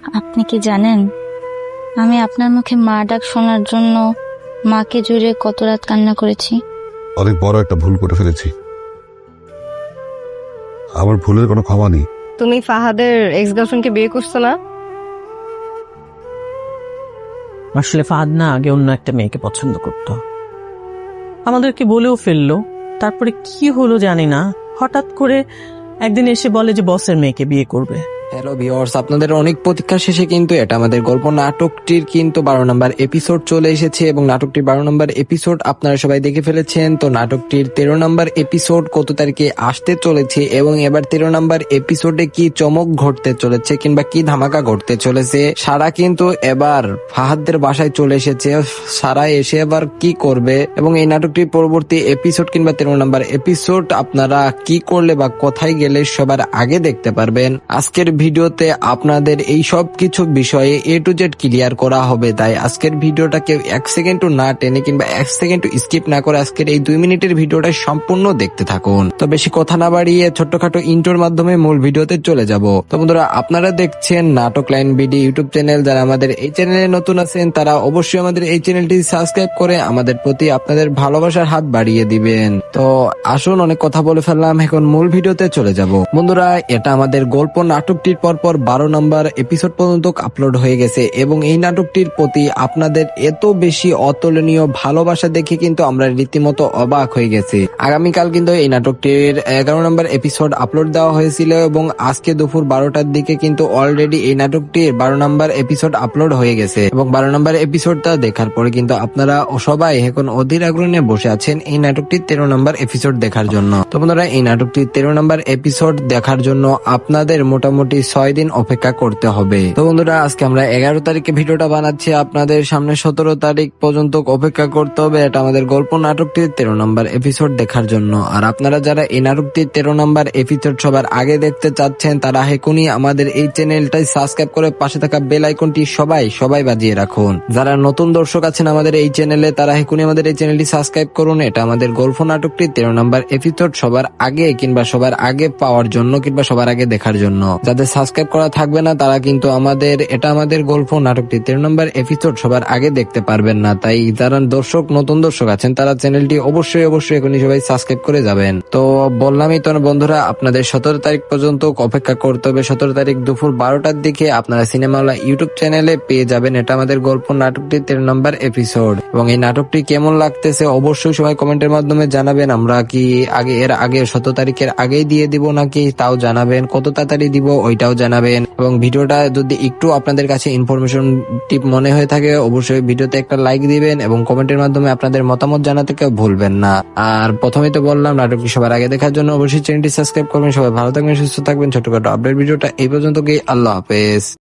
আপনি কি জানেন আমি আপনার মুখে মা ডাক শোনার জন্য মাকে জুড়ে কত রাত কান্না করেছি? অনেক বড় একটা ভুল করে ফেলেছি। আমার ভুলের কোনো ক্ষমা নেই। তুমি ফাহাদের এক্স গার্লফ্রেন্ডকে বিয়ে করছ না? আসলে ফাহাদ না আগে অন্য একটা মেয়েকে পছন্দ করত। আমাদেরকে বলেও ফেলল। তারপরে কি হলো জানি না। হঠাৎ করে একদিন এসে বলে যে বসের মেয়েকে বিয়ে করবে। হ্যালো ভিওর্স আপনাদের অনেক প্রতীক্ষা শেষে কিন্তু এটা। আমাদের গল্প নাটকটির কিন্তু বারো নম্বর এপিসোড চলে এসেছে এবং নাটকটির বারো নম্বর এপিসোড আপনারা সবাই দেখে ফেলেছেন। তো নাটকটির তেরো নম্বর এপিসোড কত তারিখে আসতে চলেছে এবং এবার তেরো নম্বর এপিসোডে কি চমক ঘটতে চলেছে কিংবা কি ধামাকা ঘটতে চলেছে? সারা কিন্তু এবার ফাহাদদের বাসায় চলে এসেছে। সারা এসে এবার কি করবে? এবং এই নাটকটির পরবর্তী এপিসোড কিংবা তেরো নম্বর এপিসোড আপনারা কি করলে বা কোথায় গেলে সবার আগে দেখতে পারবেন? আজকের ভিডিওতে আপনাদের এই সব কিছু বিষয়ে এ টু জেড ক্লিয়ার করা হবে। তাই আজকের ভিডিওটা কেউ এক সেকেন্ড না টেনে কিংবা এক সেকেন্ড স্কিপ না করে আজকের এই দুই মিনিটের ভিডিওটা সম্পূর্ণ দেখতে থাকুন। তো বেশি কথা না বাড়িয়ে ছোট্টখাটো ইন্টোর মাধ্যমে মূল ভিডিওতে চলে যাব। তো বন্ধুরা, আপনারা দেখছেন নাটক লাইন বিডি ইউটিউব চ্যানেল যারা আমাদের এই চ্যানেলে নতুন আছেন, তারা অবশ্যই আমাদের এই চ্যানেলটি সাবস্ক্রাইব করে আমাদের প্রতি আপনাদের ভালোবাসার হাত বাড়িয়ে দিবেন। তো আসুন, অনেক কথা বলে ফেললাম। এখন মূল ভিডিওতে চলে যাব। বন্ধুরা, এটা আমাদের গল্প নাটকটির পর বারো নম্বর এপিসোড পর্যন্ত আপলোড হয়ে গেছে এবং এই নাটকটির প্রতি আপনাদের এত বেশি অতুলনীয় ভালোবাসা দেখে কিন্তু আমরা রীতিমতো অবাক হয়ে গেছি। আগামীকাল কিন্তু এই নাটকটির এগারো নম্বর এপিসোড আপলোড দেওয়া হয়েছিল এবং আজকে দুপুর বারোটার দিকে কিন্তু অলরেডি এই নাটকটির বারো নম্বর এপিসোড আপলোড হয়ে গেছে এবং বারো নম্বর এপিসোডটা দেখার পরে কিন্তু আপনারা সবাই এখন অধীর আগ্রহ বসে আছেন এই নাটকটির তেরো নম্বর এপিসোড দেখার জন্য। তো বন্ধুরা, এই নাটকটির তেরো নম্বর এপিসোড দেখার জন্য আপনাদের মোটামুটি ছয় দিন অপেক্ষা করতে হবে। তো বন্ধুরা, আজকে আমরা এগারো তারিখে ভিডিওটা বানাচ্ছি। আপনাদের সামনে সতেরো তারিখ পর্যন্ত অপেক্ষা করতে হবে। এটা আমাদের গল্প নাটকটির তেরো নম্বর এপিসোড দেখার জন্য। আর আপনারা যারা এই নাটকটির তেরো নম্বর এপিসোড সবার আগে দেখতে চাচ্ছেন, তারা এখনই আমাদের এই চ্যানেলটাই সাবস্ক্রাইব করে পাশে থাকা বেল আইকনটি সবাই সবাই বাজিয়ে রাখুন। যারা নতুন দর্শক আছেন আমাদের এই চ্যানেলে, তারা হেকুনি আমাদের এই চ্যানেলটি সাবস্ক্রাইব করুন। এটা আমাদের গল্প নাটকটি তেরো নম্বর এপিসোড সবার আগে কিংবা সবার আগে পাওয়ার জন্য কিংবা সবার আগে দেখার জন্য। যাদের সাবস্ক্রাইব করা থাকবে না, তারা কিন্তু আমাদের, এটা আমাদের গল্প নাটকটি। তেরো নম্বর এপিসোড সবার আগে দেখতে পারবেন না, তাই যারা দর্শক, নতুন দর্শক আছেন, তারা চ্যানেলটি অবশ্যই অবশ্যই এখনই সবাই সাবস্ক্রাইব করে যাবেন। তো বললামই তো বন্ধুরা, আপনাদের সতেরো তারিখ পর্যন্ত অপেক্ষা করতে হবে। সতেরো তারিখ দুপুর বারোটার দিকে আপনারা সিনেমাওয়ালা ইউটিউব চ্যানেলে পেয়ে যাবেন, এটা আমাদের গল্প নাটকটি, তেরো নম্বর এপিসোড এবং এই নাটকটি কেমন লাগতেছে অবশ্যই সবাই কমেন্টের মাধ্যমে জানাবেন, আমরা কি আগে, এর আগে সতেরো তারিখের আগেই দিয়ে দিব নাকি তাও জানাবেন, কত তাড়াতাড়ি দিব ওইটাও জানাবেন। এবং ভিডিওটা যদি একটু আপনাদের কাছে ইনফরমেশন টিপ মনে হয়ে থাকে, অবশ্যই ভিডিওতে একটা লাইক দিবেন এবং কমেন্টের মাধ্যমে আপনাদের মতামত জানাতে কেউ ভুলবেন না। আর প্রথমে তো বললাম নাটকটি সবার আগে দেখার জন্য অবশ্যই চ্যানেলটি সাবস্ক্রাইব করবেন। সবাই ভালো থাকবেন, সুস্থ থাকবেন। ছোটখাটো আপডেট ভিডিওটা এই পর্যন্ত গিয়ে আল্লাহ হাফেজ।